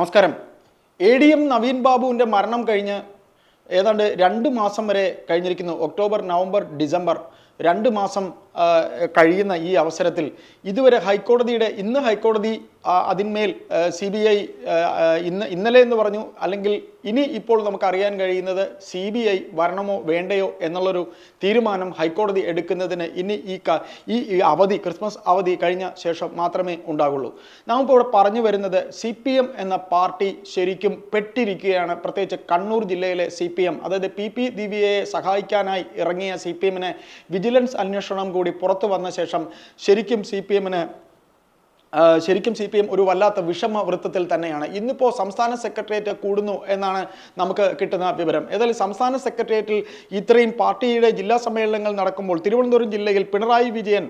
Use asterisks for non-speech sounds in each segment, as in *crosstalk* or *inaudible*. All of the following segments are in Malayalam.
നമസ്കാരം. എ ഡി എം നവീൻ ബാബുവിന്റെ മരണം കഴിഞ്ഞ് ഏതാണ്ട് രണ്ട് മാസം വരെ കഴിഞ്ഞിരിക്കുന്നു. October November December. രണ്ട് മാസം കഴിയുന്ന ഈ അവസരത്തിൽ. ഇതുവരെ ഹൈക്കോടതിയുടെ ഇന്ന് ഹൈക്കോടതി അതിന്മേൽ സി ബി ഐ ഇന്ന് ഇന്നലെ എന്ന് പറഞ്ഞു അല്ലെങ്കിൽ ഇനി ഇപ്പോൾ നമുക്ക് അറിയാൻ കഴിയുന്നത് സി ബി ഐ വരണമോ വേണ്ടയോ എന്നുള്ളൊരു തീരുമാനം ഹൈക്കോടതി എടുക്കുന്നതിന് ഇനി ഈ ഈ അവധി ക്രിസ്മസ് അവധി കഴിഞ്ഞ ശേഷം മാത്രമേ ഉണ്ടാകുള്ളൂ നാം ഇപ്പോൾ ഇവിടെ പറഞ്ഞു വരുന്നത് സി പി എം എന്ന പാർട്ടി ശരിക്കും പെട്ടിരിക്കുകയാണ്. പ്രത്യേകിച്ച് കണ്ണൂർ ജില്ലയിലെ സി പി എം അതായത് പി പി ദിവ്യയെ സഹായിക്കാനായി ഇറങ്ങിയ സി പി എമ്മിനെ വിജിലൻസ് അന്വേഷണം കൂടി പുറത്തു വന്ന ശേഷം ശരിക്കും സി പി എമ്മിന് ശരിക്കും സി പി എം ഒരു വല്ലാത്ത വിഷമ വൃത്തത്തിൽ തന്നെയാണ്. ഇന്നിപ്പോൾ സംസ്ഥാന സെക്രട്ടേറിയറ്റ് കൂടുന്നു എന്നാണ് നമുക്ക് കിട്ടുന്ന വിവരം. ഏതായാലും സംസ്ഥാന സെക്രട്ടേറിയറ്റിൽ ഇത്രയും പാർട്ടിയുടെ ജില്ലാ സമ്മേളനങ്ങൾ നടക്കുമ്പോൾ തിരുവനന്തപുരം ജില്ലയിൽ പിണറായി വിജയൻ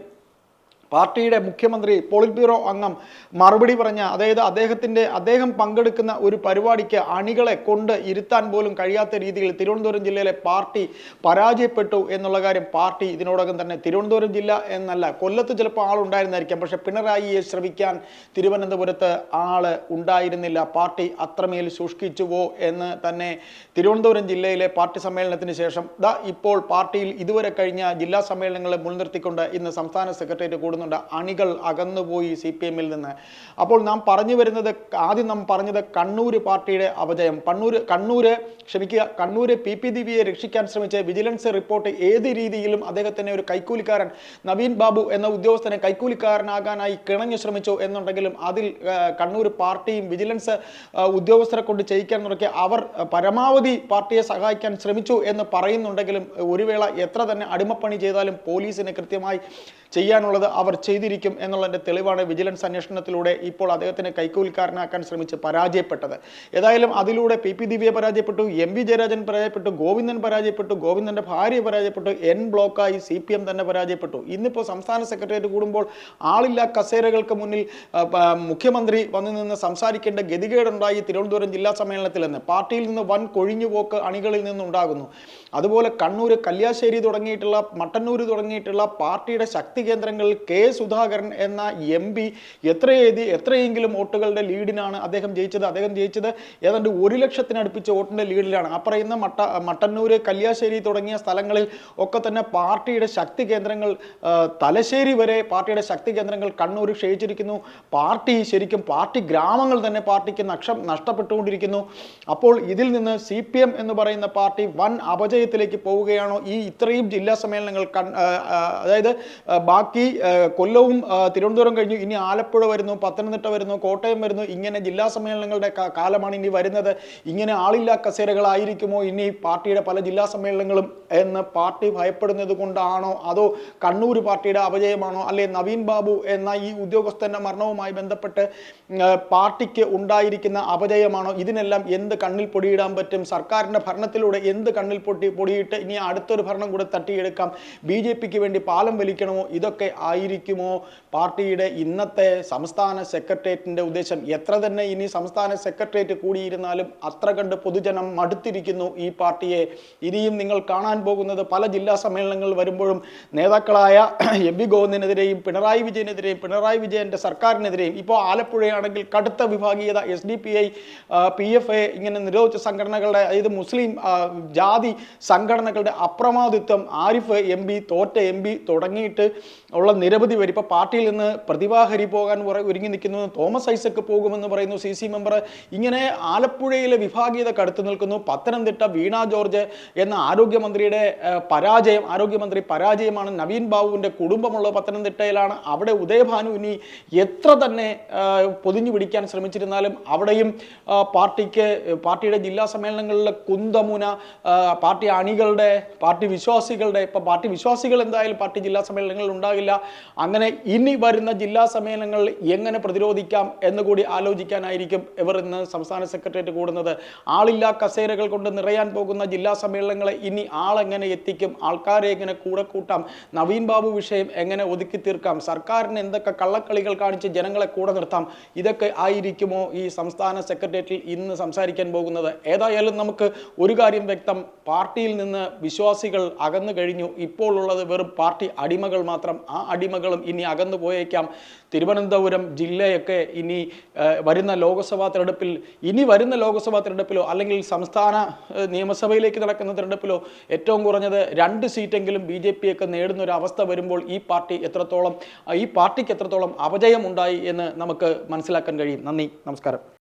പാർട്ടിയുടെ മുഖ്യമന്ത്രി പോളിറ്റ് ബ്യൂറോ അംഗം മറുപടി പറഞ്ഞ അതായത് അദ്ദേഹത്തിന്റെ അദ്ദേഹം പങ്കെടുക്കുന്ന ഒരു പരിപാടിക്ക് അണികളെ കൊണ്ട് ഇരുത്താൻ പോലും കഴിയാത്ത രീതിയിൽ തിരുവനന്തപുരം ജില്ലയിലെ പാർട്ടി പരാജയപ്പെട്ടു എന്നുള്ള കാര്യം പാർട്ടി ഇതിനോടകം തന്നെ തിരുവനന്തപുരം ജില്ല എന്നല്ല കൊല്ലത്ത് ചിലപ്പോൾ ആളുണ്ടായിരുന്നായിരിക്കാം പക്ഷെ പിണറായിയെ ശ്രമിക്കാൻ തിരുവനന്തപുരത്ത് ആൾ ഉണ്ടായിരുന്നില്ല. പാർട്ടി അത്രമേൽ സൂക്ഷിച്ചുവോ എന്ന് തന്നെ തിരുവനന്തപുരം ജില്ലയിലെ പാർട്ടി സമ്മേളനത്തിന് ശേഷം ദാ ഇപ്പോൾ പാർട്ടിയിൽ ഇതുവരെ കഴിഞ്ഞ ജില്ലാ സമ്മേളനങ്ങളെ മുൻനിർത്തിക്കൊണ്ട് ഇന്ന് സംസ്ഥാന സെക്രട്ടേറിയറ്റ് കൂടുന്നുണ്ട് അണികൾ അകന്നുപോയി സി പി എമ്മിൽ നിന്ന്. അപ്പോൾ നാം പറഞ്ഞു വരുന്നത് ആദ്യം നാം പറഞ്ഞത് കണ്ണൂർ പാർട്ടിയുടെ അപജയം. കണ്ണൂർ കണ്ണൂര് ക്ഷമിക്കുക കണ്ണൂര് പി പി ദിവ്യയെ രക്ഷിക്കാൻ ശ്രമിച്ച വിജിലൻസ് റിപ്പോർട്ട് ഏത് രീതിയിലും അദ്ദേഹത്തിനെ ഒരു കൈക്കൂലിക്കാരൻ നവീൻ ബാബു എന്ന ഉദ്യോഗസ്ഥനെ കൈക്കൂലിക്കാരനാകാനായി കിണഞ്ഞു ശ്രമിച്ചു എന്നുണ്ടെങ്കിലും അതിൽ കണ്ണൂർ പാർട്ടിയും വിജിലൻസ് ഉദ്യോഗസ്ഥരെ കൊണ്ട് ചെയ്യിക്കാൻ തുടക്കി അവർ പരമാവധി പാർട്ടിയെ സഹായിക്കാൻ ശ്രമിച്ചു എന്ന് പറയുന്നുണ്ടെങ്കിലും ഒരു വേള എത്ര തന്നെ അടിമപ്പണി ചെയ്താലും പോലീസിന് കൃത്യമായി ചെയ്യാനുള്ളത് അവർ ചെയ്തിരിക്കും എന്നുള്ളതിന്റെ തെളിവാണ് വിജിലൻസ് അന്വേഷണത്തിലൂടെ ഇപ്പോൾ അദ്ദേഹത്തിനെ കൈക്കൂലിക്കാരനാക്കാൻ ശ്രമിച്ച് പരാജയപ്പെട്ടത്. ഏതായാലും അതിലൂടെ പി പി ദിവ്യ പരാജയപ്പെട്ടു എം വി ജയരാജൻ പരാജയപ്പെട്ടു ഗോവിന്ദൻ പരാജയപ്പെട്ടു ഗോവിന്ദന്റെ ഭാര്യ പരാജയപ്പെട്ടു എൻ ബ്ലോക്കായി സി പി എം തന്നെ പരാജയപ്പെട്ടു. ഇന്നിപ്പോൾ സംസ്ഥാന സെക്രട്ടേറിയറ്റ് കൂടുമ്പോൾ ആളില്ലാ കസേരകൾക്ക് മുന്നിൽ മുഖ്യമന്ത്രി വന്നു നിന്ന് സംസാരിക്കേണ്ട ഗതികേടുണ്ടായി തിരുവനന്തപുരം ജില്ലാ സമ്മേളനത്തിൽ നിന്ന് പാർട്ടിയിൽ നിന്ന് വൻ കൊഴിഞ്ഞുപോക്ക് അണികളിൽ നിന്നുണ്ടാകുന്നു. അതുപോലെ കണ്ണൂർ കല്യാശ്ശേരി തുടങ്ങിയിട്ടുള്ള മട്ടന്നൂർ തുടങ്ങിയിട്ടുള്ള പാർട്ടിയുടെ ശക്തി കേന്ദ്രങ്ങളിൽ കെ സുധാകരൻ എന്ന എം പി എത്രയെഴുതി എത്രയെങ്കിലും വോട്ടുകളുടെ ലീഡിനാണ് അദ്ദേഹം ജയിച്ചത് അദ്ദേഹം ജയിച്ചത് ഏതാണ്ട് ഒരു ലക്ഷത്തിനടുപ്പിച്ച വോട്ടിന്റെ ലീഡിലാണ്. ആ പറയുന്ന മട്ട മട്ടന്നൂർ കല്യാശ്ശേരി തുടങ്ങിയ സ്ഥലങ്ങളിൽ ഒക്കെ തന്നെ പാർട്ടിയുടെ ശക്തി കേന്ദ്രങ്ങൾ തലശ്ശേരി വരെ പാർട്ടിയുടെ ശക്തി കേന്ദ്രങ്ങൾ കണ്ണൂർ ക്ഷയിച്ചിരിക്കുന്നു. പാർട്ടി ശരിക്കും പാർട്ടി ഗ്രാമങ്ങൾ തന്നെ പാർട്ടിക്ക് നഷ്ടം നഷ്ടപ്പെട്ടുകൊണ്ടിരിക്കുന്നു. അപ്പോൾ ഇതിൽ നിന്ന് സി പി എം എന്ന് പറയുന്ന പാർട്ടി വൻ അപജയത്തിലേക്ക് പോവുകയാണോ? ഈ ഇത്രയും ജില്ലാ സമ്മേളനങ്ങൾ അതായത് ബാക്കി കൊല്ലവും തിരുവനന്തപുരം കഴിഞ്ഞു. ഇനി ആലപ്പുഴ വരുന്നു പത്തനംതിട്ട വരുന്നു കോട്ടയം വരുന്നു. ഇങ്ങനെ ജില്ലാ സമ്മേളനങ്ങളുടെ കാലമാണ് ഇനി വരുന്നത്. ഇങ്ങനെ ആളില്ലാ കസേരകളായിരിക്കുമോ ഇനി പാർട്ടിയുടെ പല ജില്ലാ സമ്മേളനങ്ങളും എന്ന് പാർട്ടി ഭയപ്പെടുന്നത് കൊണ്ടാണോ? അതോ കണ്ണൂർ പാർട്ടിയുടെ അപജയമാണോ? അല്ലെ നവീൻ ബാബു എന്ന ഈ ഉദ്യോഗസ്ഥന്റെ മരണവുമായി ബന്ധപ്പെട്ട് പാർട്ടിക്ക് ഉണ്ടായിരിക്കുന്ന അപജയമാണോ? ഇതിനെല്ലാം എന്ത് കണ്ണിൽ പൊടിയിടാൻ പറ്റും? സർക്കാരിന്റെ ഭരണത്തിലൂടെ എന്ത് കണ്ണിൽ പൊട്ടി പൊടിയിട്ട് ഇനി അടുത്തൊരു ഭരണം കൂടെ തട്ടിയെടുക്കാം? ബി ജെ പിക്ക് വേണ്ടി പാലം വലിക്കണമോ? ഇതൊക്കെ ആയിരിക്കുമോ? പാർട്ടിയുടെ ഇന്നത്തെ സംസ്ഥാന സെക്രട്ടേറിയറ്റിന്റെ ഉദ്ദേശം എത്ര തന്നെ ഇനി സംസ്ഥാന സെക്രട്ടേറിയറ്റ് കൂടിയിരുന്നാലും അത്ര കണ്ട് പൊതുജനം മടുത്തിരിക്കുന്നു ഈ പാർട്ടിയെ. ഇനിയും നിങ്ങൾ കാണാൻ പോകുന്നത് പല ജില്ലാ സമ്മേളനങ്ങൾ വരുമ്പോഴും നേതാക്കളായ *clears throat* എം വി ഗോവിന്ദനെതിരെയും പിണറായി വിജയനെതിരെയും പിണറായി വിജയന്റെ സർക്കാരിനെതിരെയും ഇപ്പോൾ ആലപ്പുഴയാണെങ്കിൽ കടുത്ത വിഭാഗീയത S D P I P F A ഇങ്ങനെ നിരോധിച്ച സംഘടനകളുടെ അതായത് മുസ്ലിം ജാതി സംഘടനകളുടെ അപ്രമാദിത്വം ആരിഫ് എം പി തോറ്റ എം പി തുടങ്ങിയിട്ട് ഉള്ള നിരവധി പേര്. ഇപ്പോൾ പാർട്ടിയിൽ നിന്ന് പ്രതിഭാഹരി പോകാൻ ഒരുങ്ങി നിൽക്കുന്നു. തോമസ് ഐസക്ക് പോകുമെന്ന് പറയുന്നു സി സി മെമ്പർ. ഇങ്ങനെ ആലപ്പുഴയിലെ വിഭാഗീയത കടുത്തു നിൽക്കുന്നു. പത്തനംതിട്ട വീണ ജോർജ് എന്ന ആരോഗ്യമന്ത്രിയുടെ പരാജയം ആരോഗ്യമന്ത്രി പരാജയമാണ്. നവീൻ ബാബുവിന്റെ കുടുംബമുള്ള പത്തനംതിട്ടയിലാണ്. അവിടെ ഉദയഭാനു ഇനി എത്ര തന്നെ പൊതിഞ്ഞു പിടിക്കാൻ ശ്രമിച്ചിരുന്നാലും അവിടെയും പാർട്ടിക്ക് പാർട്ടിയുടെ ജില്ലാ സമ്മേളനങ്ങളിലെ കുന്തമുന പാർട്ടി അണികളുടെ പാർട്ടി വിശ്വാസികളുടെ ഇപ്പം പാർട്ടി വിശ്വാസികൾ എന്തായാലും പാർട്ടി ജില്ലാ സമ്മേളനങ്ങളിൽ ഉണ്ടാകില്ല. അങ്ങനെ ഇനി വരുന്ന ജില്ലാ സമ്മേളനങ്ങൾ എങ്ങനെ പ്രതിരോധിക്കാം എന്ന് കൂടി ആലോചിക്കാനായിരിക്കും ഇവർ ഇന്ന് സംസ്ഥാന സെക്രട്ടേറിയറ്റ് കൂടുന്നത്. ആളില്ല കസേരകൾ കൊണ്ട് നിറയാൻ പോകുന്ന ജില്ലാ സമ്മേളനങ്ങളെ ഇനി ആളെങ്ങനെ എത്തിക്കും? ആൾക്കാരെ എങ്ങനെ കൂടെ കൂട്ടാം? നവീൻ ബാബു വിഷയം എങ്ങനെ ഒതുക്കി തീർക്കാം? സർക്കാരിന് എന്തൊക്കെ കള്ളക്കളികൾ കാണിച്ച് ജനങ്ങളെ കൂടെ നിർത്താം? ഇതൊക്കെ ആയിരിക്കുമോ ഈ സംസ്ഥാന സെക്രട്ടേറിയറ്റിൽ ഇന്ന് സംസാരിക്കാൻ പോകുന്നത്? ഏതായാലും നമുക്ക് ഒരു കാര്യം വ്യക്തം. പാർട്ടിയിൽ നിന്ന് വിശ്വാസികൾ അകന്നു കഴിഞ്ഞു. ഇപ്പോൾ ഉള്ളത് വെറും പാർട്ടി അടിമകൾ മാത്രം മാത്രം ആ അടിമകളും ഇനി അകന്നു പോയേക്കാം. തിരുവനന്തപുരം ജില്ലയൊക്കെ ഇനി വരുന്ന ലോക്സഭാ തിരഞ്ഞെടുപ്പിൽ ഇനി വരുന്ന ലോക്സഭാ തിരഞ്ഞെടുപ്പിലോ അല്ലെങ്കിൽ സംസ്ഥാന നിയമസഭയിലേക്ക് നടക്കുന്ന തിരഞ്ഞെടുപ്പിലോ ഏറ്റവും കുറഞ്ഞത് രണ്ട് സീറ്റെങ്കിലും ബി ജെ പിയൊക്കെ നേടുന്ന ഒരു അവസ്ഥ വരുമ്പോൾ ഈ പാർട്ടി എത്രത്തോളം ഈ പാർട്ടിക്ക് എത്രത്തോളം അപജയം ഉണ്ടായി എന്ന് നമുക്ക് മനസ്സിലാക്കാൻ കഴിയും. നന്ദി. നമസ്കാരം.